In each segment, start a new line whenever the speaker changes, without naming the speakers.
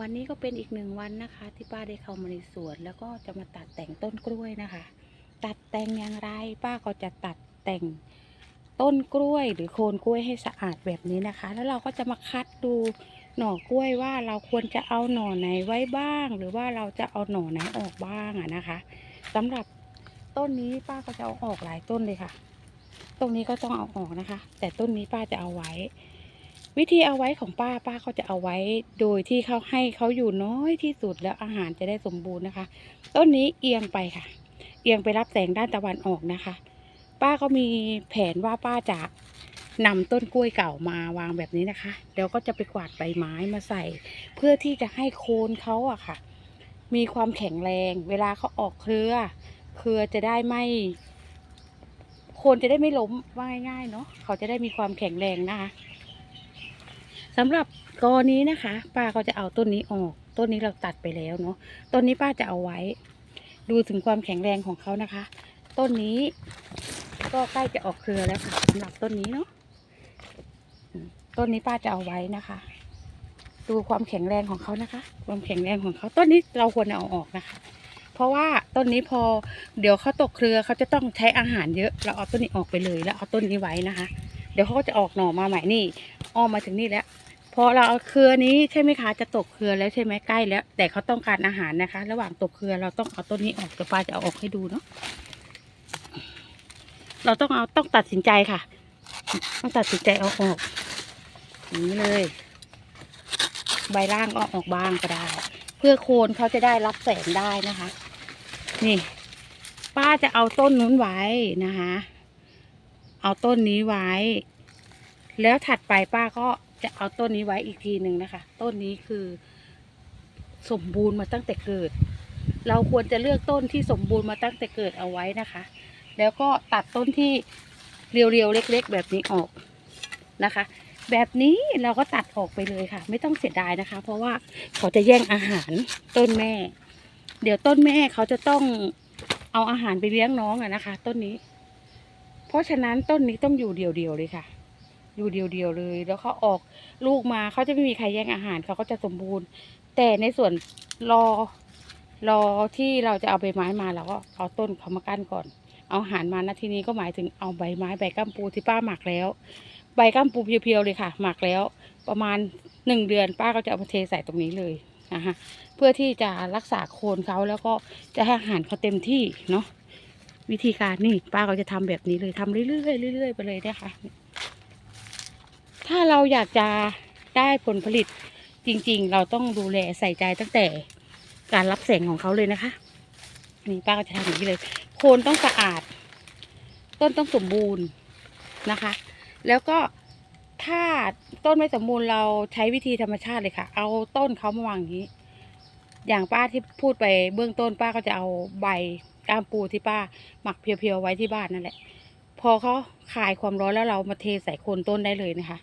วันนี้ก็เป็นอีกหนึ่งวันนะคะ ที่ป้าได้เข้ามาในสวน แล้วก็จะมาตัดแต่งต้นกล้วยนะคะ ตัดแต่งอย่างไร ป้าก็จะตัดแต่งต้นกล้วยหรือโคนกล้วยให้สะอาดแบบนี้นะคะ แล้วเราก็จะมาคัดดูหน่อกล้วยว่าเราควรจะเอาหน่อไหนไว้บ้าง หรือว่าเราจะเอาหน่อไหนออกบ้างอะนะคะสำหรับต้นนี้ป้าก็จะเอาออกหลายต้นเลยค่ะ ตรงนี้ก็ต้องเอาออกนะคะ แต่ต้นนี้ป้าจะเอาไว้ วิธีเอาไว้ของป้าป้าก็จะเอาไว้โดยที่เขาให้เขาอยู่น้อยที่สุดแล้วอาหารจะได้สมบูรณ์นะคะ ต้นนี้เอียงไปค่ะ เอียงไปรับแสงด้านตะวันออกนะคะ ป้าก็มีแผนว่าป้าจะนำต้นกล้วยเก่ามาวางแบบนี้นะคะเดี๋ยวก็จะไปกวาดใบไม้มาใส่ เพื่อที่จะให้โคนเขาอะค่ะ มีความแข็งแรง เวลาเขาออกเครือ เครือจะได้ไม่ โคนจะได้ไม่ล้มว่าง่ายๆเนาะเขาจะได้มีความแข็งแรงนะคะ สำหรับกอนี้นะคะ ป้าก็จะเอาต้นนี้ออก ต้นนี้เราตัดไปแล้วเนาะต้นนี้ป้าจะเอาไว้ ดูถึงความแข็งแรงของเขานะคะ ต้นนี้ก็ใกล้จะออกเครือแล้วค่ะสำหรับต้นนี้เนาะต้นนี้ป้าจะเอาไว้นะคะ ดูความแข็งแรงของเขานะคะ ความแข็งแรงของเขาต้นนี้เราควรเอาออกนะคะ เพราะว่าต้นนี้พอเดี๋ยวเขาตกเครือเขาจะต้องใช้อาหารเยอะ เราเอาต้นนี้ออกไปเลยแล้วเอาต้นนี้ไว้นะคะ เดี๋ยวเขาก็จะออกหน่อมาใหม่นี่อ้อมมาถึงนี่แล้ว พอเราเอาเครือนี้ใช่ไหมคะจะตกเครือแล้วใช่ไหมใกล้แล้ว แต่เขาต้องการอาหารนะคะ ระหว่างตกเครือเราต้องเอาต้นนี้ออกเดี๋ยวป้าจะเอาออกให้ดูเนาะเราต้องเอาต้องตัดสินใจค่ะ ต้องตัดสินใจเอาออกอย่างนี้เลย ใบล่างก็เอออกบ้างก็ได้ เพื่อโคนเขาจะได้รับแสงได้นะคะ นี่ ป้าจะเอาต้นนู้นไว้นะคะ เอาต้นนี้ไว้ แล้วถัดไปป้าก็ จะเอาต้นนี้ไว้อีกทีหนึ่งนะคะ ต้นนี้คือสมบูรณ์มาตั้งแต่เกิด เราควรจะเลือกต้นที่สมบูรณ์มาตั้งแต่เกิดเอาไว้นะคะ แล้วก็ตัดต้นที่เรียวๆเล็ก ๆ แบบนี้ออกนะคะ แบบนี้เราก็ตัดออกไปเลยค่ะ ไม่ต้องเสียดายนะคะ เพราะว่าเขาจะแย่งอาหารต้นแม่ เดี๋ยวต้นแม่เขาจะต้องเอาอาหารไปเลี้ยงน้องอะนะคะ ต้นนี้ เพราะฉะนั้นต้นนี้ต้องอยู่เดียวๆเลยค่ะ อยู่เดียวๆเลย แล้วเขาออกลูกมาเขาจะไม่มีใครแย่งอาหารเขาก็จะสมบูรณ์ แต่ในส่วนรอรอที่เราจะเอาใบไม้มาเราก็เอาต้นเขามากั้นก่อน เอาอาหารมานะทีนี้ก็หมายถึงเอาใบไม้ใบก้ามปูที่ป้าหมักแล้ว ใบก้ามปูเพียวๆเลยค่ะ หมักแล้ว ประมาณหนึ่งเดือนป้าก็จะเอามาเทใส่ตรงนี้เลยนะคะเพื่อที่จะรักษาโคนเขาแล้วก็จะให้อาหารเขาเต็มที่เนาะวิธีการนี่ป้าก็จะทำแบบนี้เลยทำเรื่อยๆเรื่อยๆไปเลยนะคะ ถ้าเราอยากจะได้ผลผลิตจริงๆ เราต้องดูแลใส่ใจตั้งแต่การรับแสงของเขาเลยนะคะนี่ป้าก็จะทำอย่างนี้เลย โคนต้องสะอาด ต้นต้องสมบูรณ์นะคะ แล้วก็ถ้าต้นไม่สมบูรณ์เราใช้วิธีธรรมชาติเลยค่ะ เอาต้นเขามาวางอย่างนี้ อย่างป้าที่พูดไปเบื้องต้นป้าก็จะเอาใบก้ามปูที่ป้าหมักเพียวๆไว้ที่บ้านนั่นแหละ พอเขาคลายความร้อนแล้วเรามาเทใส่โคนต้นได้เลยนะคะ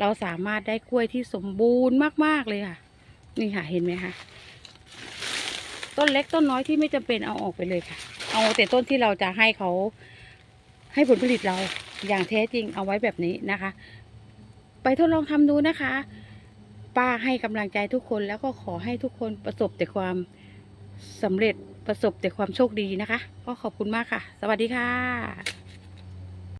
เราสามารถได้กล้วยที่สมบูรณ์มาก ๆ เลยค่ะ นี่ค่ะเห็นไหมคะ ต้นเล็กต้นน้อยที่ไม่จำเป็นเอาออกไปเลยค่ะ เอาแต่ต้นที่เราจะให้เขาให้ผลผลิตเราอย่างแท้จริงเอาไว้แบบนี้นะคะ ไปทดลองทำดูนะคะ ป้าให้กำลังใจทุกคนแล้วก็ขอให้ทุกคนประสบแต่ความสำเร็จประสบแต่ความโชคดีนะคะ ก็ขอบคุณมากค่ะ สวัสดีค่ะ